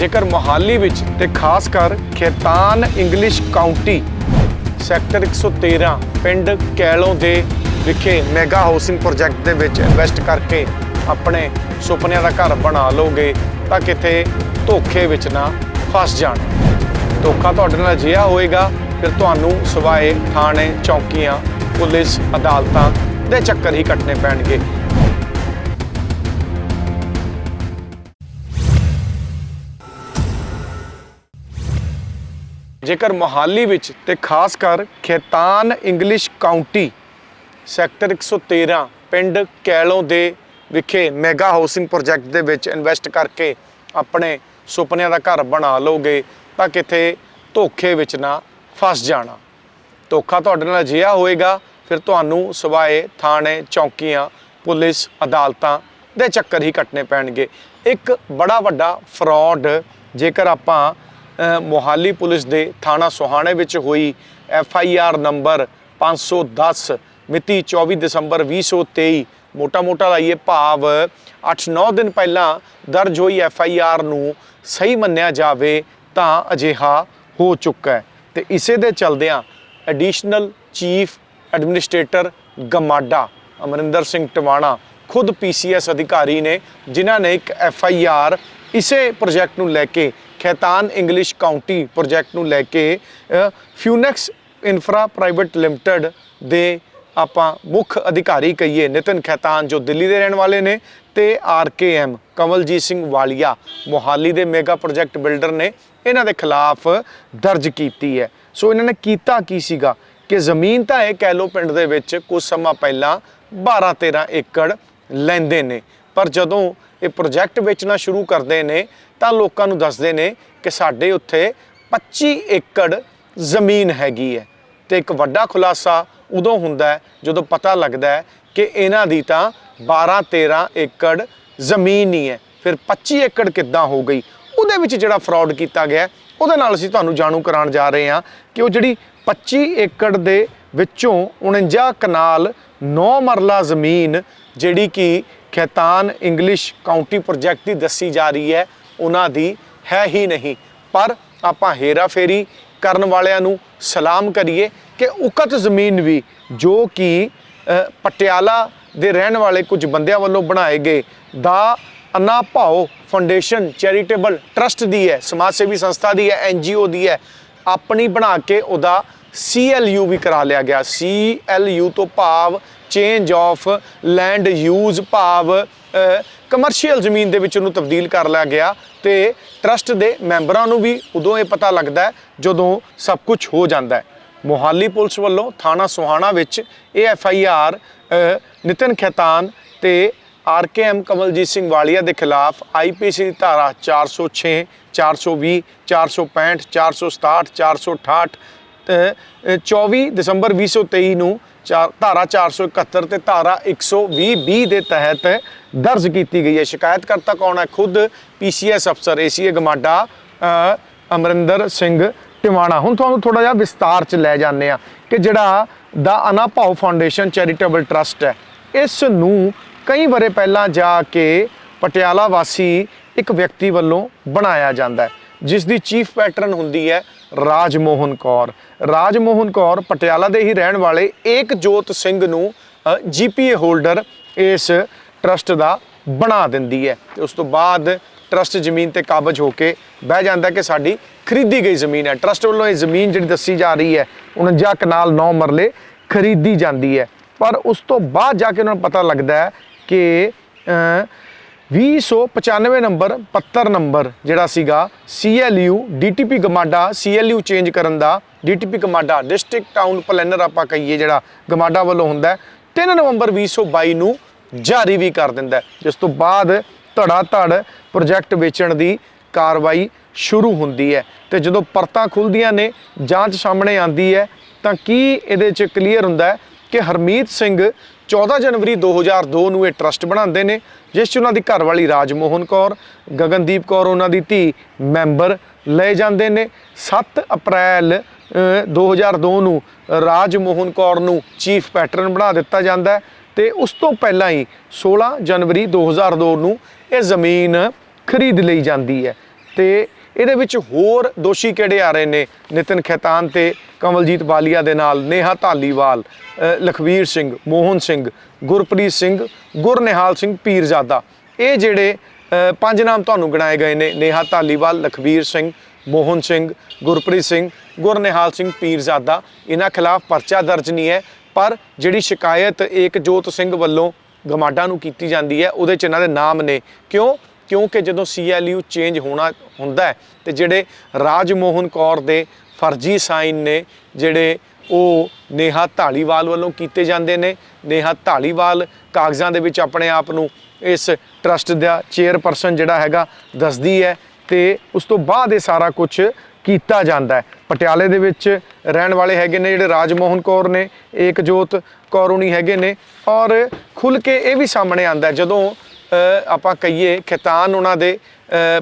ਜੇਕਰ ਮੋਹਾਲੀ ਵਿੱਚ ਤੇ ਖਾਸ ਕਰ ਖੇਤਾਨ ਇੰਗਲਿਸ਼ ਕਾਉਂਟੀ ਸੈਕਟਰ 113 ਪਿੰਡ ਕੈਲੋਂ ਦੇ ਵਿਖੇ ਮੈਗਾ ਹਾਊਸਿੰਗ ਪ੍ਰੋਜੈਕਟ ਦੇ ਵਿੱਚ ਇਨਵੈਸਟ ਕਰਕੇ ਆਪਣੇ ਸੁਪਨਿਆਂ ਦਾ ਘਰ ਬਣਾ ਲਓਗੇ ਤਾਂ ਕਿਤੇ ਧੋਖੇ ਵਿੱਚ ਨਾ ਫਸ ਜਾਣ। ਧੋਖਾ ਤੁਹਾਡੇ ਨਾਲ ਅਜਿਹਾ ਹੋਏਗਾ, ਫਿਰ ਤੁਹਾਨੂੰ ਸਵਾਏ ਥਾਣੇ, ਚੌਕੀਆਂ, ਪੁਲਿਸ, ਅਦਾਲਤਾਂ ਦੇ ਚੱਕਰ ਹੀ ਕੱਟਣੇ ਪੈਣਗੇ। ਜੇਕਰ ਮੋਹਾਲੀ ਵਿੱਚ ਤੇ ਖਾਸ ਕਰ ਖੇਤਾਨ ਇੰਗਲਿਸ਼ ਕਾਉਂਟੀ ਸੈਕਟਰ 113 ਪਿੰਡ ਕੈਲੋਂ ਦੇ ਵਿਖੇ ਮੈਗਾ ਹਾਊਸਿੰਗ ਪ੍ਰੋਜੈਕਟ ਦੇ ਵਿੱਚ ਇਨਵੈਸਟ ਕਰਕੇ ਆਪਣੇ ਸੁਪਨਿਆਂ ਦਾ ਘਰ ਬਣਾ ਲਓਗੇ, ਤਾਂ ਕਿਤੇ ਧੋਖੇ ਵਿੱਚ ਨਾ ਫਸ ਜਾਣਾ। ਧੋਖਾ ਤੁਹਾਡੇ ਨਾਲ ਅਜਿਹਾ ਹੋਏਗਾ, ਫਿਰ ਤੁਹਾਨੂੰ ਸਵਾਏ ਥਾਣੇ, ਚੌਕੀਆਂ, ਪੁਲਿਸ, ਅਦਾਲਤਾਂ ਦੇ ਚੱਕਰ ਹੀ ਕੱਟਣੇ ਪੈਣਗੇ। ਇੱਕ ਬੜਾ ਵੱਡਾ ਫਰਾਡ ਜੇਕਰ ਆਪਾਂ ਮੋਹਾਲੀ ਪੁਲਿਸ ਦੇ ਥਾਣਾ ਸੋਹਾਣੇ ਵਿੱਚ ਹੋਈ ਐਫ ਆਈ ਆਰ ਨੰਬਰ 510 ਮਿਤੀ 24 ਦਸੰਬਰ 2023 ਮੋਟਾ-ਮੋਟਾ ਲਾਈਏ ਭਾਵ 8-9 ਦਿਨ ਪਹਿਲਾਂ ਦਰਜ ਹੋਈ ਐਫ ਆਈ ਆਰ ਨੂੰ ਸਹੀ ਮੰਨਿਆ ਜਾਵੇ ਤਾਂ ਅਜਿਹਾ ਹੋ ਚੁੱਕਾ ਹੈ। ਤੇ ਇਸੇ ਦੇ ਚਲਦਿਆਂ additional chief administrator GMADA Amarinder Singh Tiwana ਖੁਦ ਪੀਸੀਐਸ ਅਧਿਕਾਰੀ ਨੇ, ਜਿਨ੍ਹਾਂ ਨੇ ਇੱਕ ਐਫ ਆਈ ਆਰ ਇਸੇ ਪ੍ਰੋਜੈਕਟ ਨੂੰ ਲੈ ਕੇ ਖੈਤਾਨ ਇੰਗਲਿਸ਼ ਕਾਉਂਟੀ ਪ੍ਰੋਜੈਕਟ ਨੂੰ ਲੈ ਕੇ ਫਿਊਨੈਕਸ ਇਨਫਰਾ ਪ੍ਰਾਈਵੇਟ ਲਿਮਟਿਡ ਦੇ ਆਪਾਂ ਮੁੱਖ ਅਧਿਕਾਰੀ ਕਹੀਏ ਨਿਤਨ ਖੈਤਾਨ ਜੋ ਦਿੱਲੀ ਦੇ ਰਹਿਣ ਵਾਲੇ ਨੇ ਤੇ ਆਰਕੇਐਮ ਕਮਲਜੀਤ ਸਿੰਘ ਵਾਲੀਆ ਮੋਹਾਲੀ ਦੇ ਮੈਗਾ ਪ੍ਰੋਜੈਕਟ ਬਿਲਡਰ ਨੇ, ਇਹਨਾਂ ਦੇ ਖਿਲਾਫ ਦਰਜ ਕੀਤੀ ਹੈ। ਸੋ ਇਹਨਾਂ ਨੇ ਕੀਤਾ ਕੀ ਸੀਗਾ ਕਿ ਜ਼ਮੀਨ ਤਾਂ ਇਹ ਕੈਲੋ ਪਿੰਡ ਦੇ ਵਿੱਚ ਕੁਝ ਸਮਾਂ ਪਹਿਲਾਂ 12 13 ਏਕੜ ਲੈਂਦੇ ਨੇ, ਪਰ ਜਦੋਂ ਇਹ ਪ੍ਰੋਜੈਕਟ ਵੇਚਣਾ ਸ਼ੁਰੂ ਕਰਦੇ ਨੇ ਤਾਂ ਲੋਕਾਂ ਨੂੰ ਦੱਸਦੇ ਨੇ ਕਿ ਸਾਡੇ ਉੱਥੇ 25 ਏਕੜ ਜ਼ਮੀਨ ਹੈਗੀ ਹੈ ਤੇ ਇੱਕ ਵੱਡਾ ਖੁਲਾਸਾ ਉਦੋਂ ਹੁੰਦਾ ਜਦੋਂ ਪਤਾ ਲੱਗਦਾ ਕਿ ਇਹਨਾਂ ਦੀ ਤਾਂ 12 13 ਏਕੜ ਜ਼ਮੀਨ ਹੀ ਹੈ। ਫਿਰ 25 ਏਕੜ ਕਿੱਦਾਂ ਹੋ ਗਈ? ਉਹਦੇ ਵਿੱਚ ਜਿਹੜਾ ਫਰਾਡ ਕੀਤਾ ਗਿਆ, ਉਹਦੇ ਨਾਲ ਅਸੀਂ ਤੁਹਾਨੂੰ ਜਾਣੂ ਕਰਾਉਣ ਜਾ ਰਹੇ ਹਾਂ ਕਿ ਉਹ ਜਿਹੜੀ 25 ਏਕੜ ਦੇ ਵਿੱਚੋਂ 49 ਕਨਾਲ 9 ਮਰਲਾ ਜ਼ਮੀਨ ਜਿਹੜੀ ਕਿ ਖੈਤਾਨ ਇੰਗਲਿਸ਼ ਕਾਉਂਟੀ ਪ੍ਰੋਜੈਕਟ ਦੀ ਦੱਸੀ ਜਾ ਰਹੀ ਹੈ, ਉਹਨਾਂ ਦੀ ਹੈ ਹੀ ਨਹੀਂ। ਪਰ ਆਪਾਂ ਹੇਰਾ ਫੇਰੀ ਕਰਨ ਵਾਲਿਆਂ ਨੂੰ ਸਲਾਮ ਕਰੀਏ ਕਿ ਉਕਤ ਜ਼ਮੀਨ ਵੀ, ਜੋ ਕਿ ਪਟਿਆਲਾ ਦੇ ਰਹਿਣ ਵਾਲੇ ਕੁਝ ਬੰਦਿਆਂ ਵੱਲੋਂ ਬਣਾਏ ਗਏ, ਦਾ Anna Bhau foundation charitable trust ਦੀ ਹੈ, ਸਮਾਜ ਸੇਵੀ ਸੰਸਥਾ ਦੀ ਹੈ ਐਨਜੀਓ ਦੀ ਹੈ, ਆਪਣੀ ਬਣਾ ਕੇ ਉਹਦਾ CLU ਵੀ ਕਰਾ ਲਿਆ ਗਿਆ। CLU ਤੋਂ ਭਾਵ ਚੇਂਜ ਆਫ ਲੈਂਡ ਯੂਜ਼ ਭਾਵ ਕਮਰਸ਼ੀਅਲ ਜ਼ਮੀਨ ਦੇ ਵਿੱਚ ਉਹਨੂੰ ਤਬਦੀਲ ਕਰ ਲਿਆ ਗਿਆ ਤੇ ਟਰਸਟ ਦੇ ਮੈਂਬਰਾਂ ਨੂੰ ਵੀ ਉਦੋਂ ਇਹ ਪਤਾ ਲੱਗਦਾ ਹੈ ਜਦੋਂ ਸਭ ਕੁਝ ਹੋ ਜਾਂਦਾ ਹੈ। ਮੋਹਾਲੀ ਪੁਲਿਸ ਵੱਲੋਂ ਥਾਣਾ ਸੋਹਾਣਾ ਵਿੱਚ ਇਹ F I R Nitin Khaitan ਤੇ ਆਰਕੇਐਮ ਕਮਲਜੀਤ ਸਿੰਘ ਵਾਲੀਆ ਦੇ ਖਿਲਾਫ ਆਈ ਆਈਪੀਸੀ ਦੀ ਧਾਰਾ 406 420 465 467 468 ਤੇ, ਅ, 24 ਦਸੰਬਰ 2023 ਨੂੰ ਚਾਰ- ਧਾਰਾ 471 ਤੇ ਧਾਰਾ 120 20 ਦੇ ਤਹਿਤ ਦਰਜ ਕੀਤੀ ਗਈ ਹੈ। ਸ਼ਿਕਾਇਤਕਰਤਾ ਕੌਣ ਹੈ? ਖੁਦ ਪੀਸੀਐਸ ਅਫਸਰ ਏਸੀਏ ਗਮਾਡਾ ਅਮਰਿੰਦਰ ਸਿੰਘ ਟਿਵਾਣਾ। ਹੁਣ ਤੁਹਾਨੂੰ ਥੋੜਾ ਜਿਹਾ ਵਿਸਤਾਰ ਚ ਲੈ ਜਾਂਦੇ ਆ ਕਿ ਜਿਹੜਾ ਦਾ ਅਨਾਭਾਉ ਫਾਊਂਡੇਸ਼ਨ ਚੈਰੀਟੇਬਲ ਟਰਸਟ ਹੈ, ਇਸ ਨੂੰ ਕਈ ਬਰੇ ਪਹਿਲਾਂ ਜਾ ਕੇ ਪਟਿਆਲਾ ਵਾਸੀ ਇੱਕ ਵਿਅਕਤੀ ਵੱਲੋਂ ਬਣਾਇਆ ਜਾਂਦਾ ਹੈ। ਜਿਸ ਦੀ ਚੀਫ ਪੈਟਰਨ ਹੁੰਦੀ ਹੈ ਰਾਜਮੋਹਨ ਕੌਰ। ਰਾਜਮੋਹਨ ਕੌਰ ਪਟਿਆਲਾ ਦੇ ਹੀ ਰਹਿਣ ਵਾਲੇ ਏਕ ਜੋਤ ਸਿੰਘ ਨੂੰ ਜੀਪੀਏ ਹੋਲਡਰ ਇਸ ਟਰਸਟ ਦਾ ਬਣਾ ਦਿੰਦੀ ਹੈ। ਤੇ ਉਸ ਤੋਂ ਬਾਅਦ ਟਰਸਟ ਜ਼ਮੀਨ ਤੇ ਕਾਬਜ ਹੋ ਕੇ ਬਹਿ ਜਾਂਦਾ ਕਿ ਸਾਡੀ ਖਰੀਦੀ ਗਈ ਜ਼ਮੀਨ ਹੈ। ਟਰਸਟ ਵੱਲੋਂ ਇਹ ਜ਼ਮੀਨ ਜਿਹੜੀ ਦੱਸੀ ਜਾ ਰਹੀ ਹੈ 49 ਕਨਾਲ 9 ਮਰਲੇ ਖਰੀਦੀ ਜਾਂਦੀ ਹੈ। ਪਰ ਉਸ ਤੋਂ ਬਾਅਦ ਜਾ ਕੇ ਉਹਨਾਂ ਨੂੰ ਪਤਾ ਲੱਗਦਾ ਹੈ ਕਿ 2095 ਨੰਬਰ ਪੱਤਰ ਨੰਬਰ ਜਿਹੜਾ ਸੀਗਾ CLU DTP GMADA CLU change ਕਰਨ ਦਾ DTP GMADA district town planner ਆਪਾਂ ਕਹੀਏ ਜਿਹੜਾ ਗਮਾਡਾ ਵੱਲੋਂ ਹੁੰਦਾ ਹੈ, 3 ਨਵੰਬਰ 2022 ਨੂੰ ਜਾਰੀ ਵੀ ਕਰ ਦਿੰਦਾ ਜਿਸ ਤੋਂ ਬਾਅਦ ਧੜਾ ਧੜ ਪ੍ਰੋਜੈਕਟ ਵੇਚਣ ਦੀ ਕਾਰਵਾਈ ਸ਼ੁਰੂ ਹੁੰਦੀ ਹੈ ਤੇ ਜਦੋਂ ਪਰਤਾਂ ਖੁੱਲਦੀਆਂ ਨੇ ਜਾਂਚ ਸਾਹਮਣੇ ਆਂਦੀ ਹੈ ਤਾਂ ਕੀ ਇਹਦੇ 'ਚ ਕਲੀਅਰ ਹੁੰਦਾ ਕਿ ਹਰਮੀਤ ਸਿੰਘ 14 ਜਨਵਰੀ 2002 ਨੂੰ ਇਹ ਟਰਸਟ ਬਣਾਉਂਦੇ ਨੇ ਜਿਸ 'ਚ ਉਹਨਾਂ ਦੀ ਘਰਵਾਲੀ ਰਾਜਮੋਹਨ ਕੌਰ ਗਗਨਦੀਪ ਕੌਰ ਉਹਨਾਂ ਦੀ ਧੀ ਮੈਂਬਰ ਲਏ ਜਾਂਦੇ ਨੇ। 7 ਅਪ੍ਰੈਲ ਅ, 2002 ਨੂੰ ਰਾਜਮੋਹਨ ਕੌਰ ਨੂੰ ਚੀਫ ਪੈਟਰਨ ਬਣਾ ਦਿੱਤਾ ਜਾਂਦਾ ਹੈ ਤੇ ਉਸ ਤੋਂ ਪਹਿਲਾਂ ਹੀ 16 ਜਨਵਰੀ 2002 ਨੂੰ ਇਹ ਜ਼ਮੀਨ ਖਰੀਦ ਲਈ ਜਾਂਦੀ ਹੈ ਤੇ ਇਹਦੇ ਵਿੱਚ ਹੋਰ ਦੋਸ਼ੀ ਕਿਹੜੇ ਆ ਰਹੇ ਨੇ? ਨਿਤਨ ਖੈਤਾਨ ਤੇ ਕਮਲਜੀਤ ਬਾਲੀਆ ਦੇ ਨਾਲ ਨੇਹਾ ਧਾਲੀਵਾਲ ਲਖਵੀਰ ਸਿੰਘ, ਮੋਹਨ ਸਿੰਘ, ਗੁਰਪ੍ਰੀਤ ਸਿੰਘ, ਗੁਰਨਿਹਾਲ ਸਿੰਘ, ਪੀਰਜ਼ਾਦਾ। ਇਹ ਜਿਹੜੇ ਪੰਜ ਨਾਮ ਤੁਹਾਨੂੰ ਗਿਣਾਏ ਗਏ ਨੇ। ਨੇਹਾ ਧਾਲੀਵਾਲ, ਲਖਵੀਰ ਸਿੰਘ, ਮੋਹਨ ਸਿੰਘ, ਗੁਰਪ੍ਰੀਤ ਸਿੰਘ, ਗੁਰਨਿਹਾਲ ਸਿੰਘ, ਪੀਰਜ਼ਾਦਾ। ਇਹਨਾਂ ਖਿਲਾਫ ਪਰਚਾ ਦਰਜ ਨਹੀਂ ਹੈ, ਪਰ ਜਿਹੜੀ ਸ਼ਿਕਾਇਤ ਏਕਜੋਤ ਸਿੰਘ ਵੱਲੋਂ ਗਮਾਡਾ ਨੂੰ ਕੀਤੀ ਜਾਂਦੀ ਹੈ, ਉਹਦੇ ਚ ਇਹਨਾਂ ਦੇ ਨਾਮ ਨੇ। ਕਿਉਂ? ਕਿਉਂਕਿ ਜਦੋਂ ਸੀਐਲਯੂ ਚੇਂਜ ਹੋਣਾ, ਹੁੰਦਾ ਹੈ ਤੇ ਜਿਹੜੇ ਰਾਜ ਮੋਹਨ ਕੌਰ ਦੇ ਫਰਜ਼ੀ ਸਾਈਨ ਨੇ, ਜਿਹੜੇ ਉਹ ਨੇਹਾ ਢਾਲੀਵਾਲ ਵੱਲੋਂ ਕੀਤੇ ਜਾਂਦੇ ਨੇ, ਨੇਹਾ ਢਾਲੀਵਾਲ ਕਾਗਜ਼ਾਂ ਦੇ ਵਿੱਚ ਆਪਣੇ ਆਪ ਨੂੰ ਇਸ ਟਰਸਟ ਦਾ ਚੇਅਰਪਰਸਨ ਜਿਹੜਾ ਹੈਗਾ ਦੱਸਦੀ ਹੈ ਤੇ ਉਸ ਤੋਂ ਬਾਅਦ ਇਹ ਸਾਰਾ ਕੁਝ ਕੀਤਾ ਜਾਂਦਾ ਹੈ। ਪਟਿਆਲੇ ਦੇ ਵਿੱਚ ਰਹਿਣ ਵਾਲੇ ਹੈਗੇ ਨੇ ਜਿਹੜੇ ਰਾਜਮੋਹਨ ਕੌਰ ਨੇ, ਏਕਜੋਤ ਕੌਰੂਣੀ ਹੈਗੇ ਨੇ ਔਰ ਖੁੱਲ ਕੇ ਇਹ ਵੀ ਸਾਹਮਣੇ ਆਂਦਾ ਜਦੋਂ ਆਪਾਂ ਕਹੀਏ ਖੈਤਾਨ ਉਹਨਾਂ ਦੇ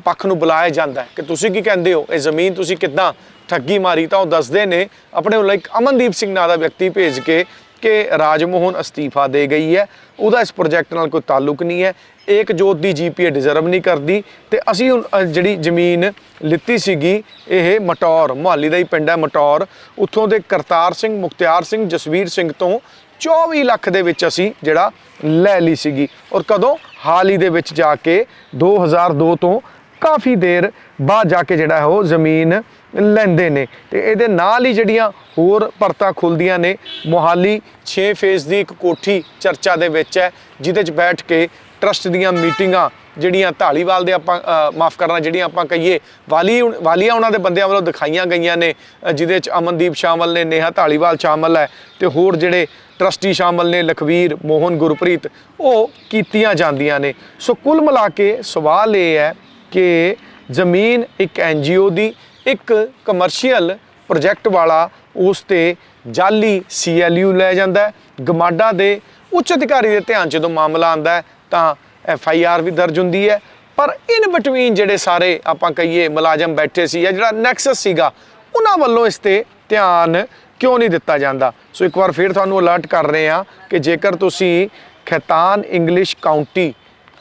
ਪੱਖ ਨੂੰ ਬੁਲਾਇਆ ਜਾਂਦਾ ਹੈ। ਕਿ ਤੁਸੀਂ ਕੀ ਕਹਿੰਦੇ ਹੋ? ਇਹ ਜ਼ਮੀਨ ਤੁਸੀਂ ਕਿੱਦਾਂ ਠੱਗੀ ਮਾਰੀ? ਤਾਂ ਉਹ ਦੱਸਦੇ ਨੇ, ਆਪਣੇ ਵੱਲੋਂ ਇੱਕ ਅਮਨਦੀਪ ਸਿੰਘ ਨਾਂ ਦਾ ਵਿਅਕਤੀ ਭੇਜ ਕੇ ਕਿ ਰਾਜਮੋਹਨ ਅਸਤੀਫਾ ਦੇ ਗਈ ਹੈ। ਉਹਦਾ ਇਸ ਪ੍ਰੋਜੈਕਟ ਨਾਲ ਕੋਈ ਤਾਲੁਕ ਨਹੀਂ ਹੈ। ਏਕ ਜੋਤ ਦੀ ਜੀਪੀਏ ਡਿਜ਼ਰਵ ਨਹੀਂ ਕਰਦੀ ਤੇ ਅਸੀਂ ਜਿਹੜੀ ਜ਼ਮੀਨ ਲਿੱਤੀ ਸੀਗੀ, ਇਹ ਮਟੌਰ, ਮੁਹਾਲੀ ਦਾ ਹੀ ਪਿੰਡ ਹੈ ਮਟੌਰ। ਉੱਥੋਂ ਦੇ ਕਰਤਾਰ ਸਿੰਘ, ਮੁਖਤਿਆਰ ਸਿੰਘ, ਜਸਵੀਰ ਸਿੰਘ ਤੋਂ 24 ਲੱਖ ਦੇ ਵਿੱਚ ਅਸੀਂ ਜਿਹੜਾ ਲੈ ਲਈ ਸੀਗੀ। ਔਰ ਕਦੋਂ? ਹਾਲ ਹੀ ਦੇ ਵਿੱਚ ਜਾ ਕੇ 2002 ਤੋਂ ਕਾਫੀ ਦੇਰ ਬਾਅਦ ਜਾ ਕੇ ਜਿਹੜਾ ਹੈ ਉਹ ਜ਼ਮੀਨ ਲੈਂਦੇ ਨੇ। ਤੇ ਇਹਦੇ ਨਾਲ ਹੀ ਜਿਹੜੀਆਂ ਹੋਰ ਪਰਤਾਂ ਖੁੱਲਦੀਆਂ ਨੇ, ਮੋਹਾਲੀ 6 ਫੇਜ਼ ਦੀ ਇੱਕ ਕੋਠੀ ਚਰਚਾ ਦੇ ਵਿੱਚ ਹੈ, ਜਿਹਦੇ 'ਚ ਬੈਠ ਕੇ ਟਰਸਟ ਦੀਆਂ ਮੀਟਿੰਗਾਂ ਜਿਹੜੀਆਂ ਢਾਲੀਵਾਲ ਦੇ ਆਪਾਂ ਮਾਫ ਕਰਨਾ, ਜਿਹੜੀਆਂ ਆਪਾਂ ਕਹੀਏ, ਵਾਲੀ ਵਾਲੀਆਂ ਉਹਨਾਂ ਦੇ ਬੰਦਿਆਂ ਵੱਲੋਂ ਦਿਖਾਈਆਂ ਗਈਆਂ ਨੇ ਜਿਹਦੇ 'ਚ ਅਮਨਦੀਪ ਸ਼ਾਮਲ ਨੇ, ਨੇਹਾ ਢਾਲੀਵਾਲ ਸ਼ਾਮਲ ਹੈ, ਤੇ ਹੋਰ ਜਿਹੜੇ ਟਰਸਟੀ ਸ਼ਾਮਲ ਨੇ ਲਖਵੀਰ, ਮੋਹਨ, ਗੁਰਪ੍ਰੀਤ, ਉਹ ਕੀਤੀਆਂ ਜਾਂਦੀਆਂ ਨੇ। ਸੋ ਕੁੱਲ ਮਿਲਾ ਕੇ ਸਵਾਲ ਇਹ ਹੈ ਕਿ ਜ਼ਮੀਨ ਇੱਕ ਐਨਜੀਓ ਦੀ, ਇੱਕ ਕਮਰਸ਼ੀਅਲ ਪ੍ਰੋਜੈਕਟ ਵਾਲਾ ਉਸ ਤੇ ਜਾਲੀ ਸੀਐਲਯੂ ਲੈ ਜਾਂਦਾ ਗਮਾਡਾ ਦੇ ਉੱਚ ਅਧਿਕਾਰੀ ਦੇ ਧਿਆਨ 'ਚ ਜਦੋਂ ਮਾਮਲਾ ਆਂਦਾ ਹੈ, ਤਾਂ ਐਫ ਆਈ ਆਰ ਵੀ ਦਰਜ ਹੁੰਦੀ ਹੈ। ਪਰ ਇਨ ਬਿਟਵੀਨ ਜਿਹੜੇ ਸਾਰੇ ਆਪਾਂ ਕਹੀਏ ਮੁਲਾਜ਼ਮ ਬੈਠੇ ਸੀ ਜਾਂ ਜਿਹੜਾ ਨੈਕਸਸ ਸੀਗਾ, ਉਹਨਾਂ ਵੱਲੋਂ ਇਸ ਤੇ ਧਿਆਨ ਕਿਉਂ ਨਹੀਂ ਦਿੱਤਾ ਜਾਂਦਾ? ਸੋ ਇੱਕ ਵਾਰ ਫਿਰ ਤੁਹਾਨੂੰ ਅਲਰਟ ਕਰ ਰਹੇ ਹਾਂ ਕਿ ਜੇਕਰ ਤੁਸੀਂ ਖੈਤਾਨ ਇੰਗਲਿਸ਼ ਕਾਉਂਟੀ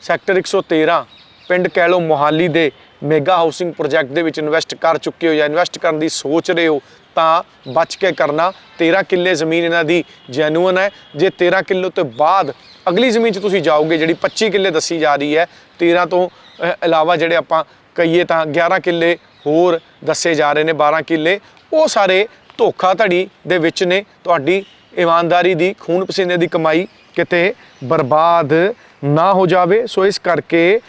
ਸੈਕਟਰ 113 ਪਿੰਡ ਕਹਿਲੋ ਮੋਹਾਲੀ ਦੇ ਮੈਗਾ ਹਾਊਸਿੰਗ ਪ੍ਰੋਜੈਕਟ ਦੇ ਵਿੱਚ ਇਨਵੈਸਟ ਕਰ ਚੁੱਕੇ ਹੋ ਜਾਂ ਇਨਵੈਸਟ ਕਰਨ ਦੀ ਸੋਚ ਰਹੇ ਹੋ, ਤਾਂ ਬਚ ਕੇ ਕਰਨਾ। 13 ਕਿੱਲੇ ਜ਼ਮੀਨ ਇਹਨਾਂ ਦੀ ਜੈਨੂਅਨ ਹੈ। ਜੇ 13 ਕਿੱਲੋ ਤੋਂ ਬਾਅਦ ਅਗਲੀ ਜ਼ਮੀਨ 'ਚ ਤੁਸੀਂ ਜਾਓਗੇ, ਜਿਹੜੀ 25 ਕਿੱਲੇ ਦੱਸੀ ਜਾ ਰਹੀ ਹੈ 13 ਤੋਂ ਇਲਾਵਾ ਜਿਹੜੇ ਆਪਾਂ ਕਹੀਏ ਤਾਂ 11 ਕਿੱਲੇ ਹੋਰ ਦੱਸੇ ਜਾ ਰਹੇ ਨੇ 12 ਕਿੱਲੇ, ਉਹ ਸਾਰੇ ਧੋਖਾਧੜੀ ਦੇ ਵਿੱਚ ਨੇ। ਤੁਹਾਡੀ ਇਮਾਨਦਾਰੀ ਦੀ, ਖੂਨ ਪਸੀਨੇ ਦੀ ਕਮਾਈ ਕਿਤੇ ਬਰਬਾਦ ਨਾ ਹੋ ਜਾਵੇ। ਸੋ ਇਸ ਕਰਕੇ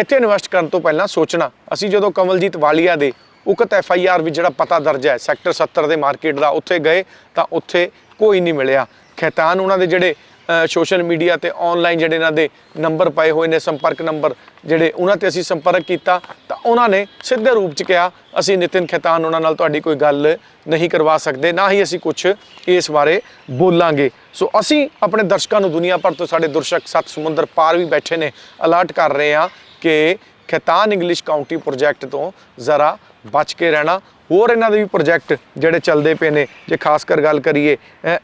ਇੱਥੇ ਇਨਵੈਸਟ ਕਰਨ ਤੋਂ ਪਹਿਲਾਂ ਸੋਚਣਾ। ਅਸੀਂ ਜਦੋਂ ਕਮਲਜੀਤ ਵਾਲੀਆ ਦੇ ਉਕਤ ਐਫ ਆਈ ਆਰ ਵੀ ਜਿਹੜਾ ਪਤਾ ਦਰਜ ਹੈ, ਸੈਕਟਰ 70 ਦੇ ਮਾਰਕੀਟ ਦਾ, ਉੱਥੇ ਗਏ ਤਾਂ ਉੱਥੇ ਕੋਈ ਨਹੀਂ ਮਿਲਿਆ। ਖੈਤਾਨ ਉਹਨਾਂ ਦੇ ਜਿਹੜੇ ਸੋਸ਼ਲ ਮੀਡੀਆ ਤੇ ਆਨਲਾਈਨ ਜਿਹੜੇ ਇਹਨਾਂ ਦੇ ਨੰਬਰ ਪਏ ਹੋਏ ਨੇ, ਸੰਪਰਕ ਨੰਬਰ ਜਿਹੜੇ ਉਹਨਾਂ ਤੇ ਅਸੀਂ ਸੰਪਰਕ ਕੀਤਾ, ਤਾਂ ਉਹਨਾਂ ਨੇ ਸਿੱਧੇ ਰੂਪ 'ਚ ਕਿਹਾ, ਅਸੀਂ ਨਿਤਿਨ ਖੈਤਾਨ ਉਹਨਾਂ ਨਾਲ ਤੁਹਾਡੀ ਕੋਈ ਗੱਲ ਨਹੀਂ ਕਰਵਾ ਸਕਦੇ, ਨਾ ਹੀ ਅਸੀਂ ਕੁਝ ਇਸ ਬਾਰੇ ਬੋਲਾਂਗੇ। ਸੋ ਅਸੀਂ ਆਪਣੇ ਦਰਸ਼ਕਾਂ ਨੂੰ ਦੁਨੀਆ ਭਰ ਤੋਂ ਸਾਡੇ ਦਰਸ਼ਕ ਸੱਤ ਸਮੁੰਦਰ ਪਾਰ ਵੀ ਬੈਠੇ ਨੇ ਅਲਰਟ ਕਰ ਰਹੇ ਹਾਂ ਕਿ ਖੈਤਾਨ ਇੰਗਲਿਸ਼ ਕਾਉਂਟੀ ਪ੍ਰੋਜੈਕਟ ਤੋਂ ਜ਼ਰਾ ਬਚ ਕੇ ਰਹਿਣਾ। ਹੋਰ ਇਹਨਾਂ ਦੇ ਵੀ ਪ੍ਰੋਜੈਕਟ ਜਿਹੜੇ ਚੱਲਦੇ ਪਏ ਨੇ, ਜੇ ਖਾਸ ਕਰ ਗੱਲ ਕਰੀਏ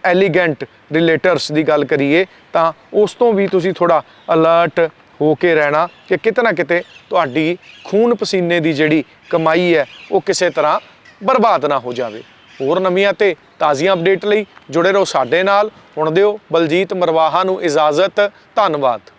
ਐਲੀਗੈਂਟ ਰਿਲੇਟਰਸ ਦੀ ਗੱਲ ਕਰੀਏ, ਤਾਂ ਉਸ ਤੋਂ ਵੀ ਤੁਸੀਂ ਥੋੜਾ ਅਲਰਟ ਹੋ ਕੇ ਰਹਿਣਾ ਕਿ ਕਿਤੇ ਨਾ ਕਿਤੇ ਤੁਹਾਡੀ ਖੂਨ ਪਸੀਨੇ ਦੀ ਜਿਹੜੀ ਕਮਾਈ ਹੈ, ਉਹ ਕਿਸੇ ਤਰ੍ਹਾਂ ਬਰਬਾਦ ਨਾ ਹੋ ਜਾਵੇ। ਹੋਰ ਨਵੀਆਂ ਤੇ ਤਾਜ਼ੀਆਂ ਅਪਡੇਟ ਲਈ ਜੁੜੇ ਰਹੋ ਸਾਡੇ ਨਾਲ। ਹੁਣ ਦਿਓ ਬਲਜੀਤ ਮਰਵਾਹਾ ਨੂੰ ਇਜਾਜ਼ਤ, ਧੰਨਵਾਦ।